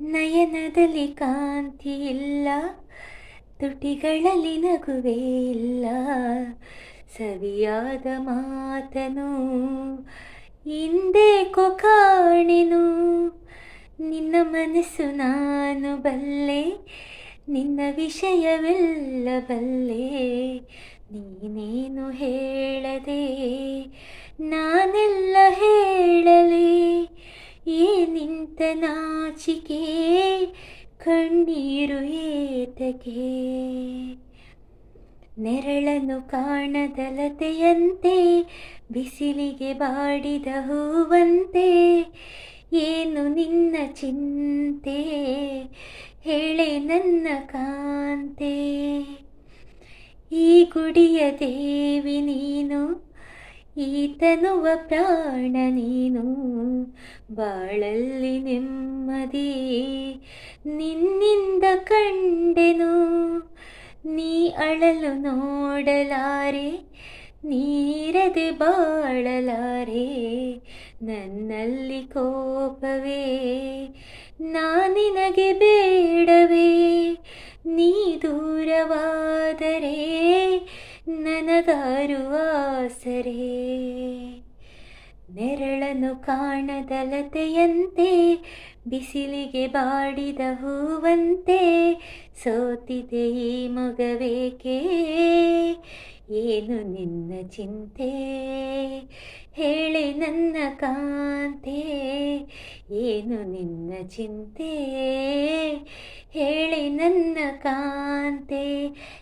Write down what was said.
ನಯನದಲ್ಲಿ ಕಾಂತಿ ಇಲ್ಲ, ತುಟಿಗಳಲ್ಲಿ ನಗುವೇ ಇಲ್ಲ. ಸವಿಯಾದ ಮಾತನು ಹಿಂದೇಕೋ ಕಾಣಿನು. ನಿನ್ನ ಮನಸ್ಸು ನಾನು ಬಲ್ಲೆ, ನಿನ್ನ ವಿಷಯವೆಲ್ಲ ಬಲ್ಲೆ. ನೀನೇನು ಹೇಳದೆ ನಾನೆಲ್ಲ ನಾಚಿಕೆ ಕಣ್ಣೀರು ಏತಕೆ? ನೆರಳನ್ನು ಕಾಣದಲತೆಯಂತೆ, ಬಿಸಿಲಿಗೆ ಬಾಡಿದ ಹೂವಂತೆ, ಏನು ನಿನ್ನ ಚಿಂತೆ? ಹೇಳೆ ನನ್ನ ಕಾಂತೆ. ಈ ಗುಡಿಯ ದೇವಿ ನೀನು ಈತನುವ ಪ್ರಾಣ ನೀನು. ಬಾಳಲ್ಲಿ ನೆಮ್ಮದಿ, ನಿನ್ನಿಂದ ಕಂಡೆನು. ನೀ ಅಳಲು ನೋಡಲಾರೆ, ನೀರದೆ ಬಾಳಲಾರೆ. ನನ್ನಲ್ಲಿ ಕೋಪವೇ ನಾನಿನಗೆ ಬೇಡವೇ. ನೀ ದೂರವಾದರೆ ನನಗಾರುವ ಆಸರೆ. ನೆರಳನ್ನು ಕಾಣದಲತೆಯಂತೆ ಬಿಸಿಲಿಗೆ ಬಾಡಿದ ಹೂವಂತೆ, ಸೋತಿದೆ ಈ ಮಗವೇಕೆ? ಏನು ನಿನ್ನ ಚಿಂತೆ? ಹೇಳಿ ನನ್ನ ಕಾಂತೆ. ಏನು ನಿನ್ನ ಚಿಂತೆ? ಹೇಳಿ ನನ್ನ ಕಾಂತೆ.